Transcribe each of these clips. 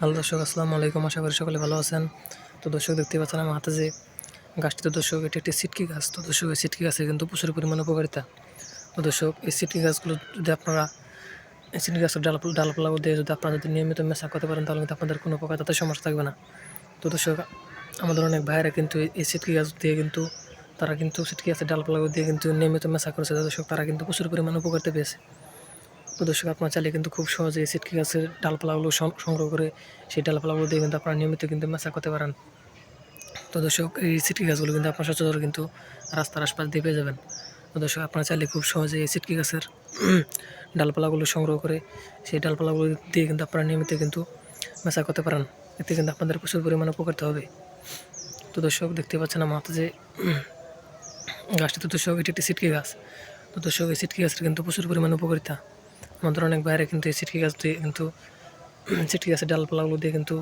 Hello দর্শক, আসসালামু আলাইকুম। আশা করি সকলে ভালো আছেন। তো দর্শক দেখতে পাচ্ছেন আমার হাতে যে গাছটি, তো দর্শক, এটি একটি সিটকি গাছ। তো দর্শক, এই সিটকি গাছে কিন্তু প্রচুর পরিমাণে উপকারিতা। তো দর্শক, এই সিটকি গাছগুলো যদি আপনারা, এই সিটকি গাছের ডাল, ডালপালা দিয়ে যদি আপনারা যদি নিয়মিত মেশা করতে পারেন তাহলে কিন্তু আপনাদের কোনো প্রকার তাতে সমস্যা থাকবে না। তো দর্শক, আমাদের অনেক ভাইয়েরা কিন্তু এই সিটকি গাছ দিয়ে কিন্তু, তারা কিন্তু সিটকি গাছের ডালপালা দিয়ে কিন্তু নিয়মিত মেশা করেছে। দর্শক, তারা কিন্তু প্রচুর পরিমাণে উপকারিতা পেয়েছে। তো দর্শক, আপনারা চাইলে কিন্তু খুব সহজে সিটকি গাছের ডালপালাগুলো সংগ্রহ করে সেই ডালপালাগুলো দিয়ে কিন্তু আপনারা নিয়মিত কিন্তু মেশা করতে পারেন। তো দর্শক, এই সিটকি গাছগুলো কিন্তু আপনার সচরাচর কিন্তু রাস্তার আশপাশ দিয়ে পেয়ে যাবেন। তো দর্শক, আপনারা চাইলে খুব সহজে এই সিটকি গাছের ডালপালাগুলো সংগ্রহ করে সেই ডালপালাগুলো দিয়ে কিন্তু আপনারা নিয়মিত কিন্তু মেশা করতে পারেন। এতে কিন্তু আপনাদের প্রচুর পরিমাণে উপকারিত হবে তো দর্শক, দেখতে পাচ্ছেন আমার হাতে যে গাছটি। তো দর্শক, এটি একটি সিটকি গাছ। তো দর্শক, এই সিটকি গাছের কিন্তু প্রচুর পরিমাণে উপকারিতা। আমাদের অনেক বাইরে, কিন্তু এই সিটকি গাছ দিয়ে কিন্তু সিটকি গাছের ডালপালাগুলো দিয়ে কিন্তু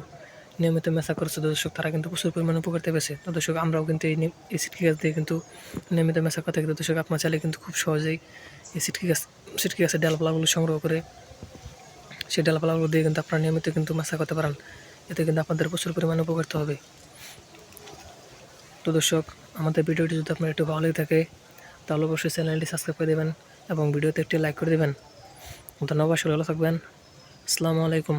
নিয়মিত মেশা করছে দর্শক। তারা কিন্তু প্রচুর পরিমাণে উপকারিতা পেয়েছে। দর্শক, আমরাও কিন্তু এই এই সিটকি গাছ দিয়ে কিন্তু নিয়মিত মেশা করতে কিন্তু দর্শক, আপনার চাইলে কিন্তু খুব সহজেই এই সিটকি গাছ সিটকি গাছের ডালপালাগুলো সংগ্রহ করে সেই ডালপালাগুলো দিয়ে কিন্তু আপনারা নিয়মিত কিন্তু মেশা করতে পারেন। এতে কিন্তু আপনাদের প্রচুর পরিমাণে উপকারিত হবে। তো দর্শক, আমাদের ভিডিওটি যদি আপনার একটু ভালো লেগে থাকে, তাহলে অবশ্যই চ্যানেলটি সাবস্ক্রাইব করে দেবেন এবং ভিডিওতে একটি লাইক করে দেবেন। ধন্যবাদ সবাই থাকবেন। আসসালামু আলাইকুম।